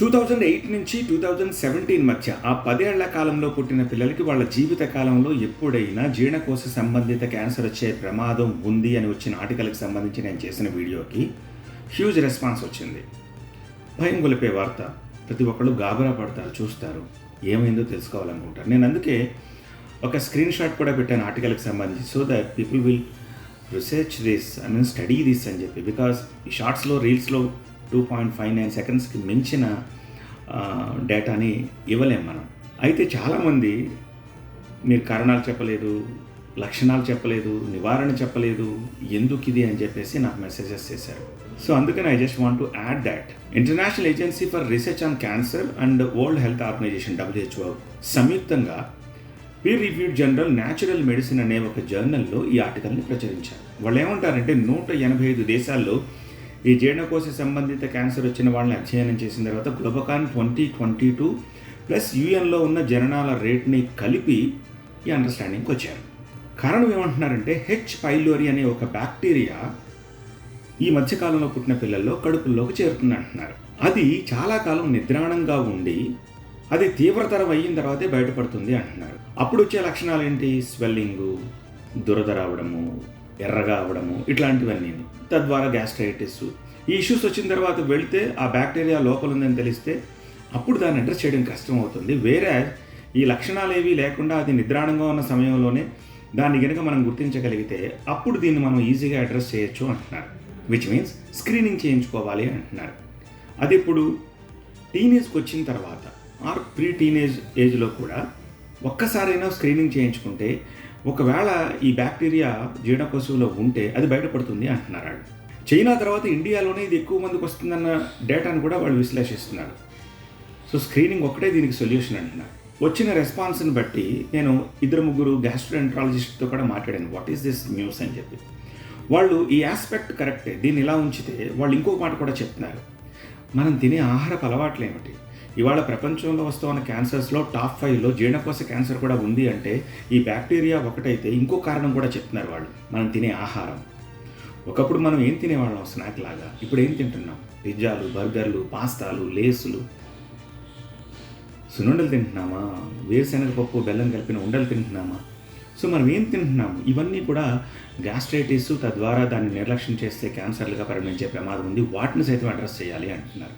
Two thousand eight నుంచి two thousand seventeen మధ్య ఆ పదేళ్ళ కాలంలో పుట్టిన పిల్లలకి వాళ్ళ జీవిత కాలంలో ఎప్పుడైనా జీర్ణకోశ సంబంధిత క్యాన్సర్ వచ్చే ప్రమాదం ఉంది అని వచ్చిన ఆర్టికల్కి సంబంధించి నేను చేసిన వీడియోకి హ్యూజ్ రెస్పాన్స్ వచ్చింది. భయం గొలిపే వార్త. ప్రతి ఒక్కళ్ళు గాబరా పడతారు చూస్తారు. ఏమైందో తెలుసుకోవాలనుకుంటారు. నేను అందుకే ఒక స్క్రీన్ షాట్ కూడా పెట్టాను ఆర్టికల్కి సంబంధించి. So that people will research this I mean study this అని చెప్పి. బికాస్ ఈ షార్ట్స్లో రీల్స్లో టూ పాయింట్ ఫైవ్ నైన్ సెకండ్స్కి మించిన డేటాని ఇవ్వలేం మనం. అయితే చాలామంది మీరు కారణాలు చెప్పలేదు లక్షణాలు చెప్పలేదు నివారణ చెప్పలేదు ఎందుకు ఇది అని చెప్పేసి నాకు మెసేజెస్ చేశారు. సో అందుకని I just want to add that international agency for research on cancer and world health organization WHO సంయుక్తంగా peer reviewed journal natural medicine అనే ఒక జర్నల్లో ఈ ఆర్టికల్ని ప్రచురించారు. వాళ్ళు ఏమంటారంటే నూట ఎనభై ఐదు దేశాల్లో ఈ జీర్ణకోశ సంబంధిత క్యాన్సర్ వచ్చిన వాళ్ళని అధ్యయనం చేసిన తర్వాత GLOBOCAN twenty twenty two plus యూఎన్లో ఉన్న జననాల రేట్ని కలిపి ఈ అండర్స్టాండింగ్కి వచ్చారు. కారణం ఏమంటున్నారంటే హెచ్ పైలోరి అనే ఒక బ్యాక్టీరియా ఈ మధ్యకాలంలో పుట్టిన పిల్లల్లో కడుపుల్లోకి చేరుతుంది అంటున్నారు అది చాలా కాలం నిద్రాణంగా ఉండి అది తీవ్రతరం అయిన తర్వాతే బయటపడుతుంది అంటున్నారు. అప్పుడు వచ్చే లక్షణాలు ఏంటి? స్వెల్లింగు దురద రావడము ఎర్రగా అవ్వడము ఇట్లాంటివన్నీ. తద్వారా గ్యాస్ట్రైటిస్. ఈ ఇష్యూస్ వచ్చిన తర్వాత వెళితే ఆ బ్యాక్టీరియా లోపల ఉందని తెలిస్తే అప్పుడు దాన్ని అడ్రస్ చేయడం కష్టం అవుతుంది వేరే ఈ లక్షణాలు ఏవి లేకుండా అది నిద్రాణంగా ఉన్న సమయంలోనే దాన్ని కనుక మనం గుర్తించగలిగితే అప్పుడు దీన్ని మనం ఈజీగా అడ్రస్ చేయొచ్చు అంటున్నారు. విచ్ మీన్స్ స్క్రీనింగ్ చేయించుకోవాలి అంటున్నారు. అది ఇప్పుడు టీనేజ్కి వచ్చిన తర్వాత ఆర్ ప్రీ టీనేజ్ ఏజ్లో కూడా ఒక్కసారైనా స్క్రీనింగ్ చేయించుకుంటే ఒకవేళ ఈ బ్యాక్టీరియా జీడకోశంలో ఉంటే అది బయటపడుతుంది అంటున్నారు వాళ్ళు. చైనా తర్వాత ఇండియాలోనే ఇది ఎక్కువ మందికి వస్తుందన్న డేటాను కూడా వాళ్ళు విశ్లేషిస్తున్నారు. సో స్క్రీనింగ్ ఒక్కటే దీనికి సొల్యూషన్ అంటున్నారు. వచ్చిన రెస్పాన్స్ని బట్టి నేను ఇద్దరు ముగ్గురు గ్యాస్ట్రోఎంట్రాలజిస్ట్తో కూడా మాట్లాడాను. వాట్ ఈస్ దిస్ న్యూస్ అని చెప్పి. వాళ్ళు ఈ ఆస్పెక్ట్ కరెక్టే. దీన్ని ఇలా ఉంచితే వాళ్ళు ఇంకో మాట కూడా చెప్తున్నారు. మనం తినే ఆహారపు అలవాట్లు ఏమిటి ఇవాళ ప్రపంచంలో వస్తున్న క్యాన్సర్స్లో టాప్ ఫైవ్లో జీర్ణకోశ క్యాన్సర్ కూడా ఉంది అంటే ఈ బ్యాక్టీరియా ఒకటైతే ఇంకో కారణం కూడా చెప్తున్నారు వాళ్ళు. మనం తినే ఆహారం. ఒకప్పుడు మనం ఏం తినేవాళ్ళం? స్నాక్ లాగా. ఇప్పుడు ఏం తింటున్నాం? పిజ్జాలు బర్గర్లు పాస్తాలు లేసులు. సున్నుండలు తింటున్నామా? వేరుశనగ పప్పు బెల్లం కలిపిన ఉండలు తింటున్నామా? సో మనం ఏం తింటున్నాము? ఇవన్నీ కూడా గ్యాస్ట్రైటిస్ తద్వారా దాన్ని నిర్లక్ష్యం చేస్తే క్యాన్సర్లుగా పరిణమించే ప్రమాదం ఉంది. వాటిని సైతం అడ్రస్ చేయాలి అంటున్నారు.